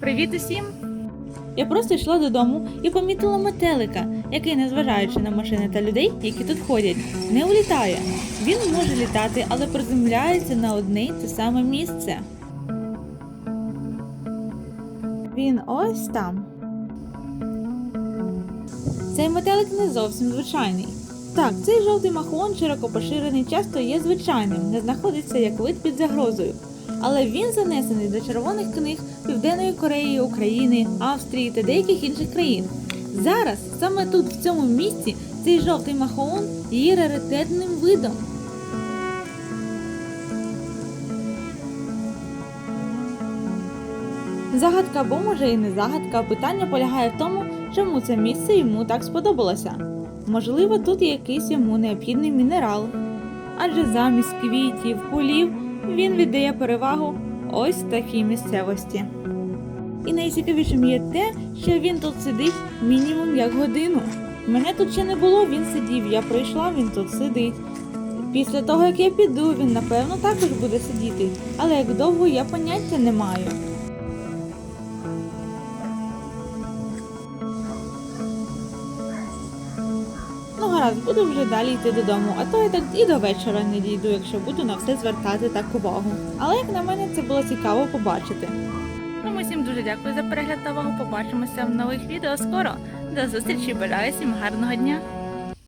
Привіт усім! Я просто йшла додому і помітила метелика, який, незважаючи на машини та людей, які тут ходять, не улітає. Він може літати, але приземляється на одне й те саме місце. Він ось там. Цей метелик не зовсім звичайний. Так, цей жовтий махон, широко поширений, часто є звичайним, не знаходиться як вид під загрозою. Але він занесений до червоних книг Південної Кореї, України, Австрії та деяких інших країн. Зараз, саме тут, в цьому місці, цей жовтий махоон є раритетним видом. Загадка або може і не загадка, питання полягає в тому, чому це місце йому так сподобалося. Можливо, тут є якийсь йому необхідний мінерал. Адже замість квітів, полів він віддає перевагу ось такій місцевості. І найцікавішим є те, що він тут сидить мінімум як годину. Мене тут ще не було, він сидів. Я прийшла, він тут сидить. Після того, як я піду, він напевно також буде сидіти, але як довго я поняття не маю. Гаразд, буду вже далі йти додому, а то я так і до вечора не дійду, якщо буду на все звертати так увагу. Але як на мене, це було цікаво побачити. Ну, всім дуже дякую за перегляд та увагу. Побачимося в нових відео скоро. До зустрічі, бажаю всім гарного дня!